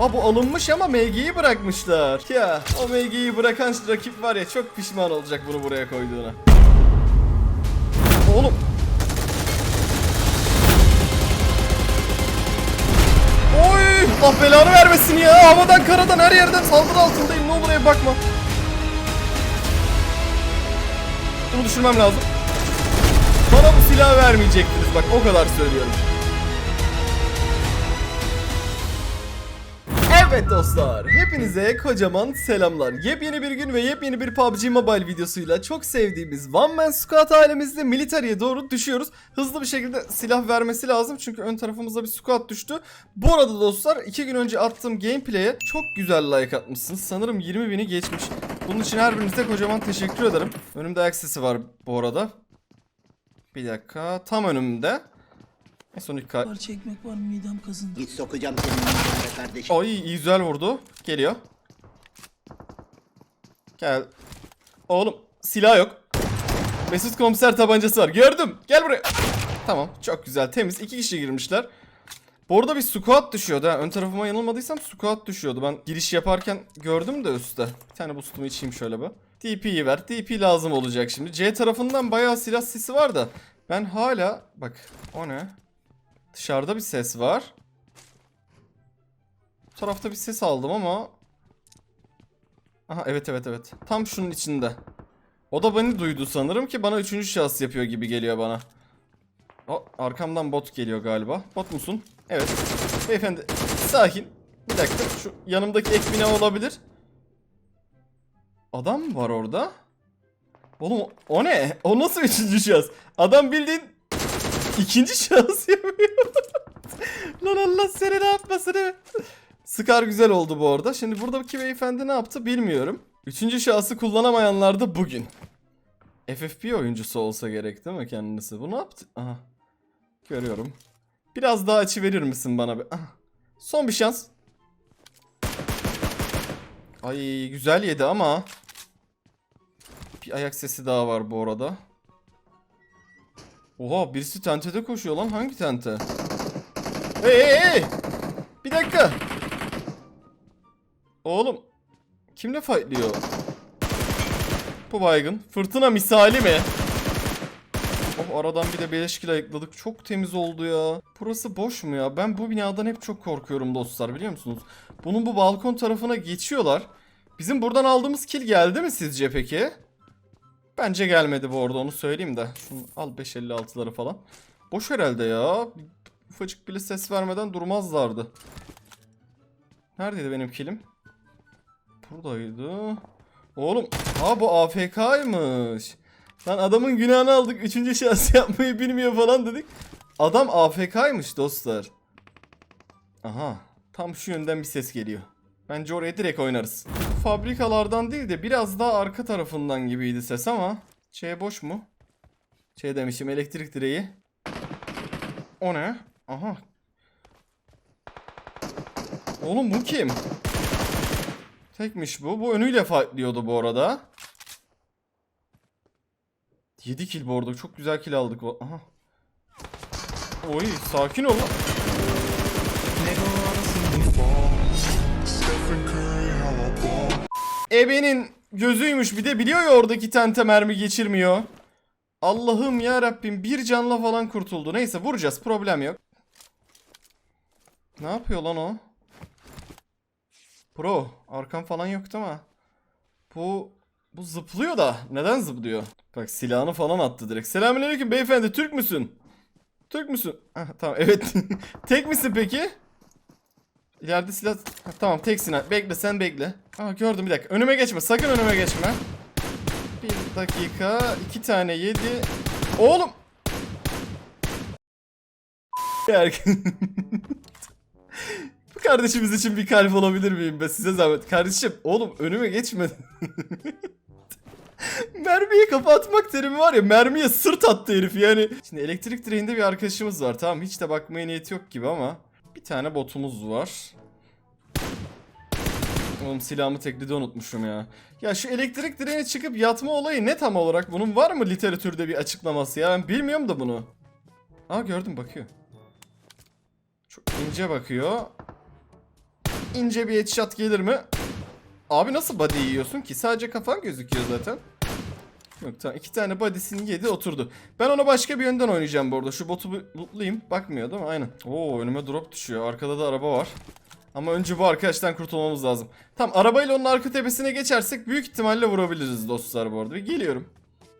Aa bu alınmış ama MG'yi bırakmışlar. Ya o MG'yi bırakan rakip var ya çok pişman olacak bunu buraya koyduğuna. Oğlum. Oy! Allah belanı vermesin ya. Havadan karadan her yerden saldırı altındayım. Ne olur bakma. Bunu düşürmem lazım. Bana bu silahı vermeyecektiniz bak o kadar söylüyorum. Evet dostlar, hepinize kocaman selamlar. Yepyeni bir gün ve yepyeni bir PUBG Mobile videosuyla çok sevdiğimiz One Man Squad ailemizle military'e doğru düşüyoruz. Hızlı bir şekilde silah vermesi lazım çünkü ön tarafımızda bir squad düştü. Bu arada dostlar, iki gün önce attığım gameplay'e çok güzel like atmışsınız. Sanırım 20 bini geçmiş. Bunun için her birinize kocaman teşekkür ederim. Önümde ayak sesi var bu arada. Bir dakika, tam önümde. En son ilk ka- Parça ekmek var midem kazındı. Git sokacağım senin midene kardeşim. Ay iyi güzel vurdu. Geliyor. Gel. Oğlum silah yok. Mesut komiser tabancası var. Gördüm. Gel buraya. Tamam çok güzel temiz. İki kişi girmişler. Bu arada bir squat düşüyordu ha. Ön tarafıma yanılmadıysam squat düşüyordu. Ben giriş yaparken gördüm de üstte. Bir tane boostumu içeyim şöyle bir. TP'yi ver. TP lazım olacak şimdi. C tarafından bayağı silah sesi var da. Ben hala... Bak o ne? Dışarıda bir ses var. Bu tarafta bir ses aldım ama... Aha evet evet evet. Tam şunun içinde. O da beni duydu sanırım ki bana üçüncü şahıs yapıyor gibi geliyor bana. O arkamdan bot geliyor galiba. Bot musun? Evet. Beyefendi sakin. Bir dakika şu yanımdaki ek olabilir. Adam var orada? Oğlum o ne? O nasıl üçüncü şahıs? Adam bildiğin ikinci şahıs yapıyor. Lan Allah seni ne yapmasın Scar güzel oldu bu arada. Şimdi buradaki beyefendi ne yaptı bilmiyorum. Üçüncü şahsı kullanamayanlar da bugün. FFP oyuncusu olsa gerek değil mi kendisi? Bu ne yaptı? Aha. Görüyorum. Biraz daha açı verir misin bana? Bir? Aha. Son bir şans. Ay güzel yedi ama. Bir ayak sesi daha var bu arada. Oha birisi tentede koşuyor lan. Hangi tente? Hey hey hey! Bir dakika. Oğlum. Kimle fightlıyor? Bu baygın. Fırtına misali mi? Oh aradan bir de beleş kill ayıkladık. Çok temiz oldu ya. Burası boş mu ya? Ben bu binadan hep çok korkuyorum dostlar biliyor musunuz? Bunun bu balkon tarafına geçiyorlar. Bizim buradan aldığımız kill geldi mi sizce peki? Bence gelmedi bu arada onu söyleyeyim de. Şunu al 556'ları falan. Boş herhalde ya. Ufacık bile ses vermeden durmazlardı. Neredeydi benim kilim? Buradaydı. Oğlum, ha bu AFK'ymış. Lan adamın günahını aldık. Üçüncü şahıs yapmayı bilmiyor falan dedik. Adam AFK'ymış dostlar. Aha. Tam şu yönden bir ses geliyor. Bence oraya direkt oynarız. Fabrikalardan değil de biraz daha arka tarafından gibiydi ses ama. Şey boş mu? Şey demişim elektrik direği. O ne? Aha. Oğlum bu kim? Tekmiş bu. Bu önüyle fightlıyordu bu arada. 7 kill bu arada. Çok güzel kill aldık. Aha. Oy sakin ol. lan. Ebenin gözüymüş bir de biliyor ya oradaki tente mermi geçirmiyor. Allah'ım ya Rabbim bir canla falan kurtuldu. Neyse vuracağız problem yok. Ne yapıyor lan o? Pro arkam falan yoktu ama. Bu bu zıplıyor da neden zıplıyor? Bak silahını falan attı direkt. Selamünaleyküm beyefendi Türk müsün? Türk müsün? Hah, tamam evet. Tek misin peki? İleride silah... Ha, tamam teksin ha. Bekle sen bekle. Aa gördüm bir dakika. Önüme geçme. Sakın önüme geçme. Bir dakika. iki tane yedi. Oğlum. Bu kardeşimiz için bir kalp olabilir miyim be size zahmet. Kardeşim oğlum önüme geçme. Mermiye kafa atmak terimi var ya mermiye sırt attı herif yani. Şimdi elektrik direğinde bir arkadaşımız var tamam hiç de bakmaya niyeti yok gibi ama. Bir tane botumuz var. Oğlum silahımı teklide unutmuşum ya. Ya şu elektrik direğine çıkıp yatma olayı ne tam olarak? Bunun var mı literatürde bir açıklaması ya? Ben bilmiyorum da bunu. Aa gördüm bakıyor. Çok ince bakıyor. ince bir headshot gelir mi? Abi nasıl body yiyorsun ki? Sadece kafan gözüküyor zaten. Yok tamam iki tane body'sini yedi oturdu. Ben ona başka bir yönden oynayacağım bu arada. Şu botu bir lootlayayım. Bakmıyor değil mi? Aynen. Oo önüme drop düşüyor. Arkada da araba var. Ama önce bu arkadaştan kurtulmamız lazım. Tamam arabayla onun arka tepesine geçersek büyük ihtimalle vurabiliriz dostlar bu arada. Ve geliyorum.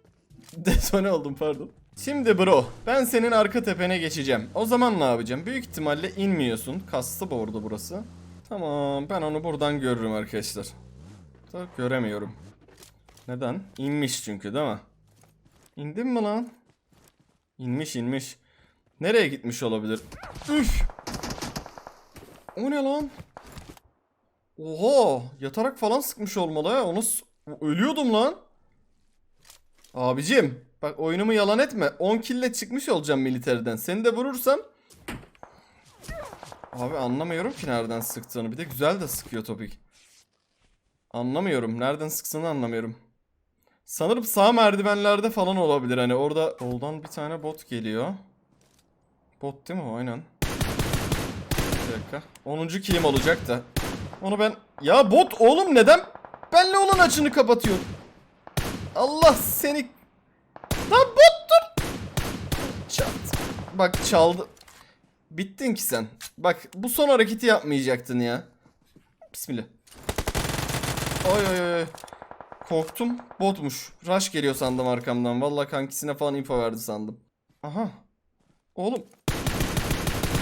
Detone oldum pardon. Şimdi bro ben senin arka tepene geçeceğim. O zaman ne yapacağım? Büyük ihtimalle inmiyorsun. Kastı bu burası. Tamam ben onu buradan görürüm arkadaşlar. Da göremiyorum. Neden? İnmiş çünkü değil mi? İndin mi lan? İnmiş inmiş. Nereye gitmiş olabilir? Üf! O ne lan? Oha! Yatarak falan sıkmış olmalı ha. Onu ölüyordum lan. Abicim bak oyunumu yalan etme. 10 kille çıkmış olacağım militeriden. Seni de vurursam Abi anlamıyorum ki nereden sıktığını. Bir de güzel de sıkıyor topik. Anlamıyorum. Nereden sıktığını anlamıyorum. Sanırım sağ merdivenlerde falan olabilir. Hani orada soldan bir tane bot geliyor. Bot değil mi o? Aynen. Bir dakika. 10. kilim olacak da. Onu ben... Ya bot oğlum neden benle olan açını kapatıyor? Allah seni... Lan bot dur! Çat. Bak çaldı. Bittin ki sen. Bak bu son hareketi yapmayacaktın ya. Bismillah. Oy oy oy. Korktum. Botmuş. Rush geliyor sandım arkamdan. Vallahi kankisine falan info verdi sandım. Aha. Oğlum.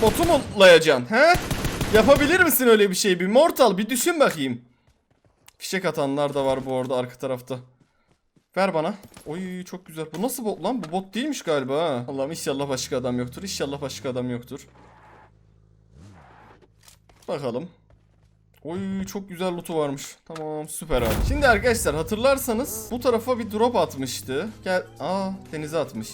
Botu mu layacaksın he? Yapabilir misin öyle bir şey? Bir mortal bir düşün bakayım. Fişek atanlar da var bu arada arka tarafta. Ver bana. Oy çok güzel. Bu nasıl bot lan? Bu bot değilmiş galiba ha. Allah'ım inşallah başka adam yoktur. İnşallah başka adam yoktur. Bakalım. Oy çok güzel lootu varmış. Tamam süper abi. Şimdi arkadaşlar hatırlarsanız bu tarafa bir drop atmıştı. Gel. Aa denize atmış.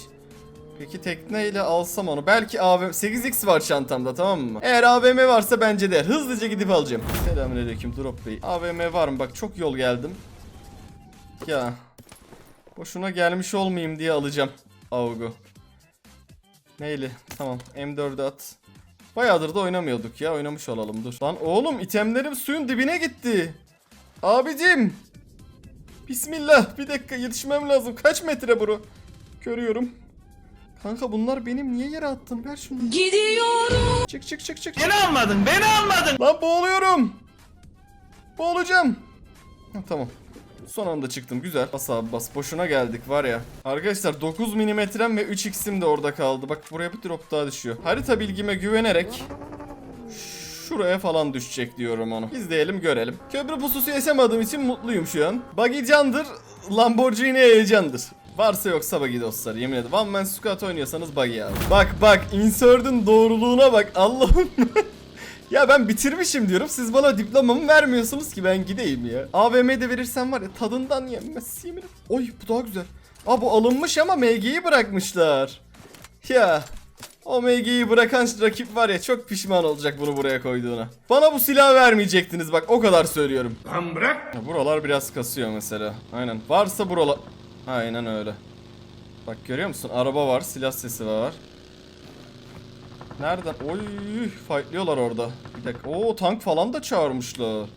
Peki tekneyle alsam onu. Belki AVM 8x var çantamda tamam mı? Eğer AVM varsa bence de hızlıca gidip alacağım. Selamünaleyküm drop bey. AVM var mı? Bak çok yol geldim. Ya. Boşuna gelmiş olmayayım diye alacağım. Avgu. Neyli? Tamam. M4'ü at. Bayağıdır da oynamıyorduk ya. Oynamış olalım dur. Lan oğlum itemlerim suyun dibine gitti. Abicim. Bismillah. Bir dakika yetişmem lazım. Kaç metre bro? Görüyorum. Kanka bunlar benim niye yere attın? Ver şunu. Gidiyorum. Çık çık çık çık. Beni almadın, beni almadın. Lan boğuluyorum. Boğulacağım. Ha, tamam. Son anda çıktım. Güzel. Bas abi bas. Boşuna geldik var ya. Arkadaşlar 9 milimetrem ve 3x'im de orada kaldı. Bak buraya bir drop daha düşüyor. Harita bilgime güvenerek şuraya falan düşecek diyorum onu. İzleyelim görelim. Köprü pususu yaşamadığım için mutluyum şu an. Buggy candır. Lamborghini heyecandır. Varsa yoksa buggy dostlar yemin ederim. One man squat oynuyorsanız buggy abi. Bak bak insert'ün doğruluğuna bak Allah'ım. Ya ben bitirmişim diyorum. Siz bana diplomamı vermiyorsunuz ki ben gideyim ya. AVM'de verirsen var ya tadından yenmez yemin. Oy bu daha güzel. Aa bu alınmış ama MG'yi bırakmışlar. Ya o MG'yi bırakan rakip var ya çok pişman olacak bunu buraya koyduğuna. Bana bu silahı vermeyecektiniz bak o kadar söylüyorum. Lan bırak. Ya buralar biraz kasıyor mesela. Aynen. Varsa buralar... Aynen öyle. Bak görüyor musun? Araba var, silah sesi var. Nereden? Oy, fightlıyorlar orada. Bir dakika. Oo, tank falan da çağırmışlar.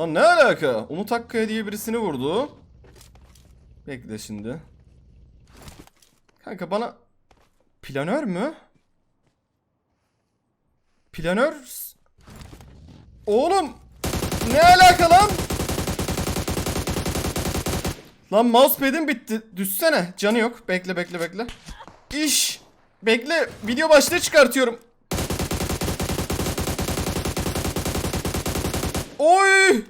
Lan ne alaka? Umut Akkaya diye birisini vurdu. Bekle şimdi. Kanka bana... Planör mü? Planör... Oğlum! Ne alaka lan? Lan mousepad'im bitti. Düşsene. Canı yok. Bekle bekle bekle. İş. Bekle. Video başlığı çıkartıyorum. Oy.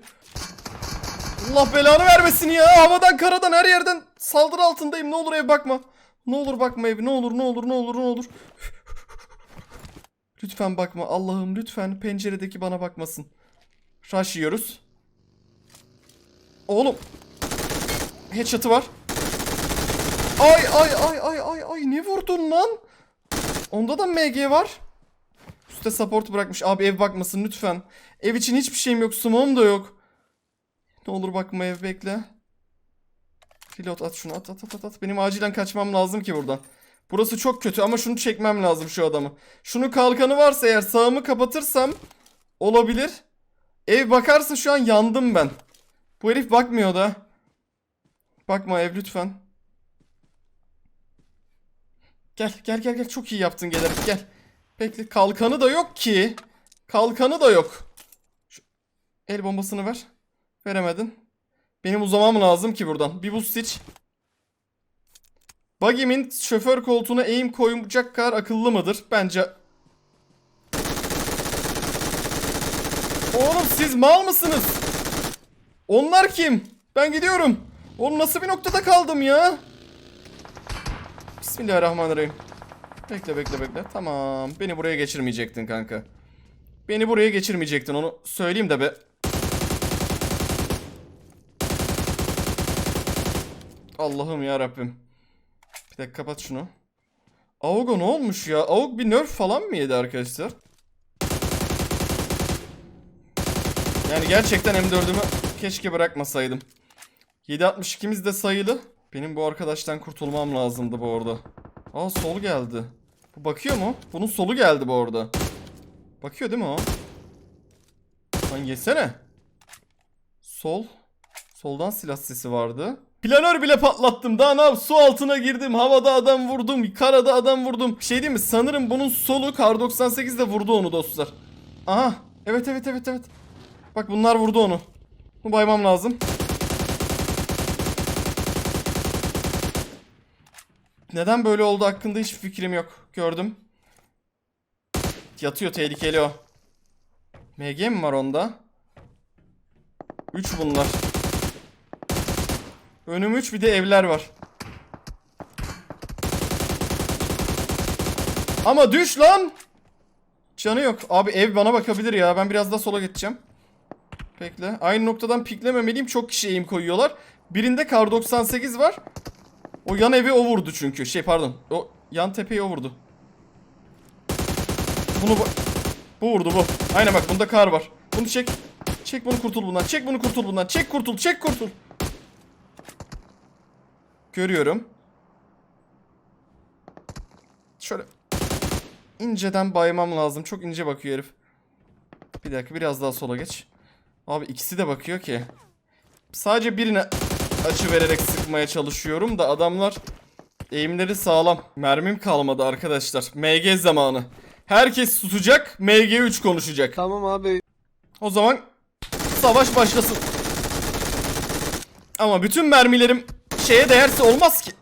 Allah belanı vermesin ya. Havadan karadan her yerden saldırı altındayım. Ne olur ev bakma. Ne olur bakma ev. Ne olur ne olur ne olur ne olur. Lütfen bakma. Allah'ım lütfen penceredeki bana bakmasın. Rush yiyoruz. Oğlum. Headshot'ı var. Ay ay ay ay ay ay ne vurdun lan? Onda da MG var. Üste support bırakmış. Abi ev bakmasın lütfen. Ev için hiçbir şeyim yok. Smoke'um da yok. Ne olur bakma ev bekle. Reload at şunu at at at at. Benim acilen kaçmam lazım ki buradan. Burası çok kötü ama şunu çekmem lazım şu adamı. Şunu kalkanı varsa eğer sağımı kapatırsam olabilir. Ev bakarsa şu an yandım ben. Bu herif bakmıyor da. Bakma ev lütfen. Gel gel gel gel çok iyi yaptın gelerek gel. Bekle kalkanı da yok ki. Kalkanı da yok. Şu el bombasını ver. Veremedin. Benim uzamam lazım ki buradan. Bir boost iç. Buggy'min şoför koltuğuna eğim koyacak kadar akıllı mıdır? Bence... Oğlum siz mal mısınız? Onlar kim? Ben gidiyorum. Oğlum nasıl bir noktada kaldım ya? Bismillahirrahmanirrahim. Bekle bekle bekle. Tamam. Beni buraya geçirmeyecektin kanka. Beni buraya geçirmeyecektin onu söyleyeyim de be. Allah'ım ya Rabbim. Bir dakika kapat şunu. Aug'a ne olmuş ya? Aug bir nerf falan mı yedi arkadaşlar? Yani gerçekten M4'ümü keşke bırakmasaydım. 7.62'miz de sayılı. Benim bu arkadaştan kurtulmam lazımdı bu arada. Aa sol geldi. Bu bakıyor mu? Bunun solu geldi bu arada. Bakıyor değil mi o? Lan yesene. Sol. Soldan silah sesi vardı. Planör bile patlattım. Daha ne yap? Su altına girdim. Havada adam vurdum. Karada adam vurdum. Şey değil mi? Sanırım bunun solu Kar 98 de vurdu onu dostlar. Aha. Evet evet evet evet. Bak bunlar vurdu onu. Bu baymam lazım. Neden böyle oldu hakkında hiçbir fikrim yok. Gördüm. Yatıyor tehlikeli o. MG mi var onda? 3 bunlar. Önüm 3 bir de evler var. Ama düş lan. Canı yok. Abi ev bana bakabilir ya. Ben biraz daha sola geçeceğim. Bekle. Aynı noktadan piklememeliyim. Çok kişi eğim koyuyorlar. Birinde kar 98 var. O yan evi o vurdu çünkü. Şey pardon. O yan tepeyi o vurdu. Bunu bu, vurdu bu. Aynen bak bunda kar var. Bunu çek. Çek bunu kurtul bundan. Çek bunu kurtul bundan. Çek kurtul. Çek kurtul. Görüyorum. Şöyle inceden baymam lazım. Çok ince bakıyor herif. Bir dakika biraz daha sola geç. Abi ikisi de bakıyor ki. Sadece birine açı vererek sıkmaya çalışıyorum da adamlar eğimleri sağlam. Mermim kalmadı arkadaşlar. MG zamanı. Herkes susacak. MG3 konuşacak. Tamam abi. O zaman savaş başlasın. Ama bütün mermilerim şeye değerse olmaz ki.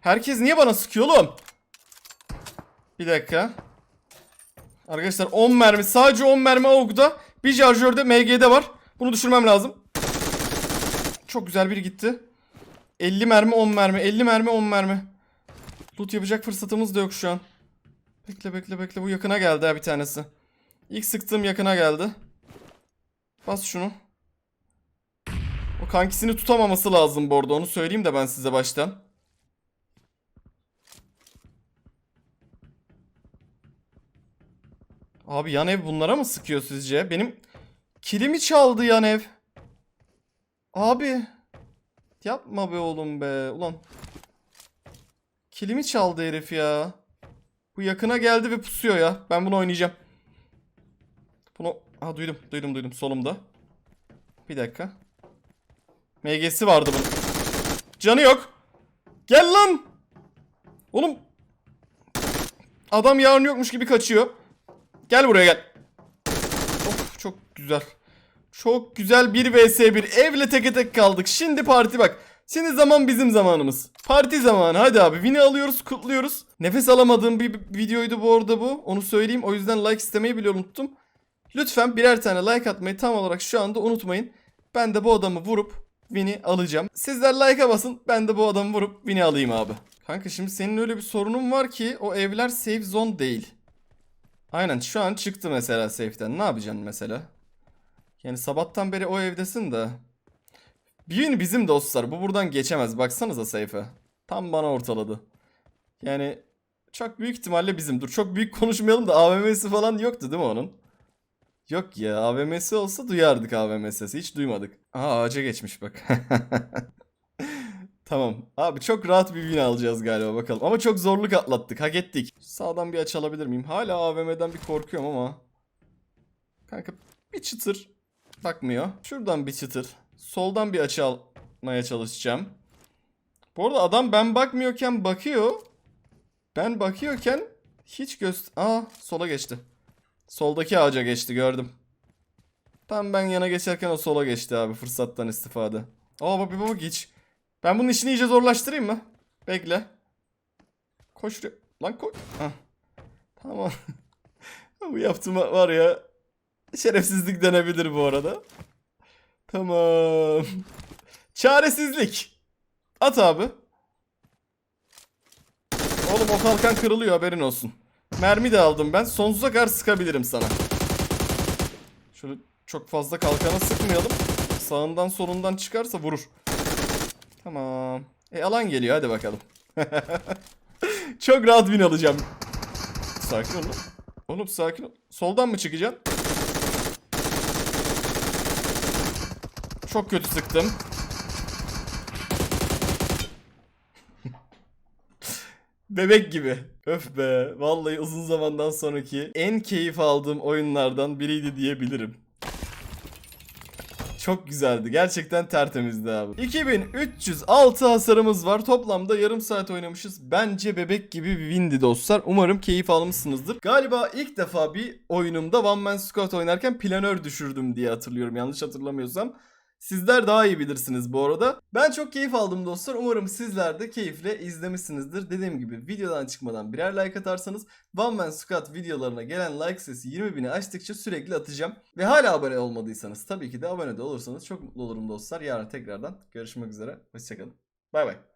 Herkes niye bana sıkıyor oğlum? Bir dakika. Arkadaşlar 10 mermi sadece 10 mermi AUG'da bir şarjörde MG'de var. Bunu düşürmem lazım. Çok güzel biri gitti. 50 mermi 10 mermi 50 mermi 10 mermi. Loot yapacak fırsatımız da yok şu an. Bekle bekle bekle bu yakına geldi ha bir tanesi. İlk sıktığım yakına geldi. Bas şunu. O kankisini tutamaması lazım bu arada onu söyleyeyim de ben size baştan. Abi yan ev bunlara mı sıkıyor sizce? Benim kilimi çaldı yan ev. Abi. Yapma be oğlum be. Ulan. Kilimi çaldı herif ya. Bu yakına geldi ve pusuyor ya. Ben bunu oynayacağım. Bunu... Ha duydum duydum duydum solumda. Bir dakika. MG'si vardı bunun. Canı yok. Gel lan. Oğlum. Adam yarın yokmuş gibi kaçıyor. Gel buraya gel. Of çok güzel. Çok güzel bir vs 1. Evle teke tek kaldık. Şimdi parti bak. Şimdi zaman bizim zamanımız. Parti zamanı. Hadi abi. Win'i alıyoruz, kutluyoruz. Nefes alamadığım bir videoydu bu arada bu. Onu söyleyeyim. O yüzden like istemeyi bile unuttum. Lütfen birer tane like atmayı tam olarak şu anda unutmayın. Ben de bu adamı vurup Win'i alacağım. Sizler like'a basın. Ben de bu adamı vurup Win'i alayım abi. Kanka şimdi senin öyle bir sorunun var ki o evler safe zone değil. Aynen şu an çıktı mesela safe'den. Ne yapacaksın mesela? Yani sabahtan beri o evdesin de. Bir gün bizim dostlar. Bu buradan geçemez. Baksanıza safe'e. Tam bana ortaladı. Yani çok büyük ihtimalle bizim. Dur çok büyük konuşmayalım da AVM'si falan yoktu değil mi onun? Yok ya AVM'si olsa duyardık AVM. Hiç duymadık. Aha ağaca geçmiş bak. tamam. Abi çok rahat bir win alacağız galiba bakalım. Ama çok zorluk atlattık. Hak ettik. Sağdan bir aç alabilir miyim? Hala AVM'den bir korkuyorum ama. Kanka bir çıtır Bakmıyor. Şuradan bir çıtır. Soldan bir açı almaya çalışacağım. Bu arada adam ben bakmıyorken bakıyor. Ben bakıyorken hiç göz... Aa sola geçti. Soldaki ağaca geçti gördüm. Tam ben yana geçerken o sola geçti abi fırsattan istifade. Aa bak bir bak hiç. Ben bunun işini iyice zorlaştırayım mı? Bekle. Koş. Lan koş. Tamam. bu yaptığım var ya. Şerefsizlik denebilir bu arada. Tamam. Çaresizlik. At abi. Oğlum o kalkan kırılıyor haberin olsun. Mermi de aldım ben. Sonsuza kadar sıkabilirim sana. Şöyle çok fazla kalkanı sıkmayalım. Sağından solundan çıkarsa vurur. Tamam. E alan geliyor hadi bakalım. çok rahat win alacağım. Sakin ol. Oğlum sakin ol. Soldan mı çıkacaksın? Çok kötü sıktım. Bebek gibi. Öf be. Vallahi uzun zamandan sonraki en keyif aldığım oyunlardan biriydi diyebilirim. Çok güzeldi. Gerçekten tertemizdi abi. 2306 hasarımız var. Toplamda yarım saat oynamışız. Bence bebek gibi bir windi dostlar. Umarım keyif almışsınızdır. Galiba ilk defa bir oyunumda One Man Squad oynarken planör düşürdüm diye hatırlıyorum. Yanlış hatırlamıyorsam. Sizler daha iyi bilirsiniz bu arada. Ben çok keyif aldım dostlar. Umarım sizler de keyifle izlemişsinizdir. Dediğim gibi videodan çıkmadan birer like atarsanız One Man Squad videolarına gelen like sayısı 20 bini aştıkça sürekli atacağım. Ve hala abone olmadıysanız tabii ki de abone de olursanız çok mutlu olurum dostlar. Yarın tekrardan görüşmek üzere. Hoşçakalın. Bay bay.